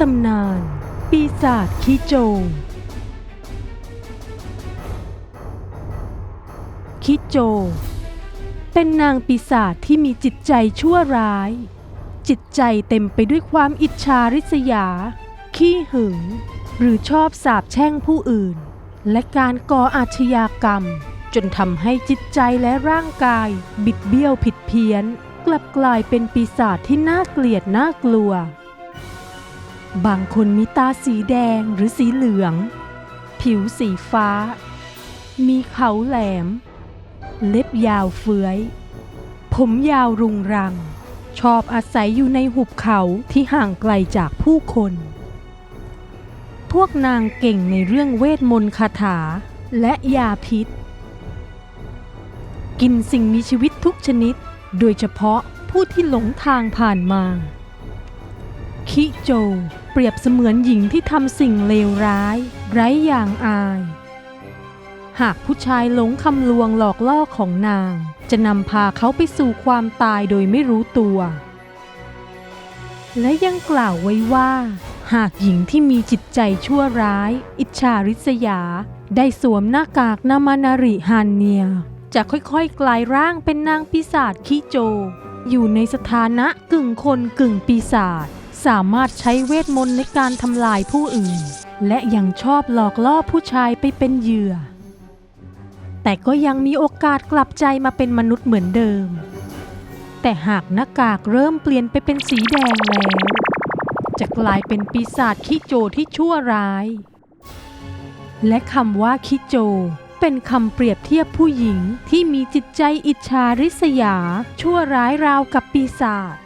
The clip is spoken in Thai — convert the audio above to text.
ตำนาน ปีศาจขี้โจงคิโจเป็นนางปีศาจที่มีจิตใจชั่วร้าย จิตใจเต็มไปด้วยความอิจฉาริษยา ขี้หึง หรือชอบสาบแช่งผู้อื่น และการก่ออาชญากรรม จนทำให้จิตใจและร่างกาย บิดเบี้ยวผิดเพี้ยน กลับกลายเป็นปีศาจที่น่าเกลียดน่ากลัว บางคนมีตาสีแดงหรือสีเหลือง ผิวสีฟ้า มีเขาแหลม เล็บยาวเฟื้อย ผมยาวรุงรัง ชอบอาศัยอยู่ในหุบเขาที่ห่างไกลจากผู้คน พวกนางเก่งในเรื่องเวทมนต์คาถาและยาพิษ กินสิ่งมีชีวิตทุกชนิด โดยเฉพาะผู้ที่หลงทางผ่านมา คิโจ เปรียบเสมือนหญิงที่ทำสิ่งเลวร้าย ไร้อย่างอาย หากผู้ชายหลงคำลวงหลอกล่อของนาง จะนำพาเขาไปสู่ความตายโดยไม่รู้ตัว และยังกล่าวไว้ว่า หากหญิงที่มีจิตใจชั่วร้าย อิจฉาริษยา ได้สวมหน้ากากนามานาริฮานเนีย จะค่อยๆกลายร่างเป็นนางปีศาจขี้โจ อยู่ในสถานะกึ่งคนกึ่งปีศาจ สามารถใช้เวทมนต์ในการทำลายผู้อื่น และยังชอบหลอกล่อผู้ชายไปเป็นเหยื่อ แต่ก็ยังมีโอกาสกลับใจมาเป็นมนุษย์เหมือนเดิม แต่หากหน้ากากเริ่มเปลี่ยนไปเป็นสีแดงแล้ว จะกลายเป็นปีศาจขี้โจที่ชั่วร้าย และคำว่าขี้โจเป็นคำเปรียบเทียบผู้หญิงที่มีจิตใจอิจฉาริษยา ชั่วร้ายราวกับปีศาจ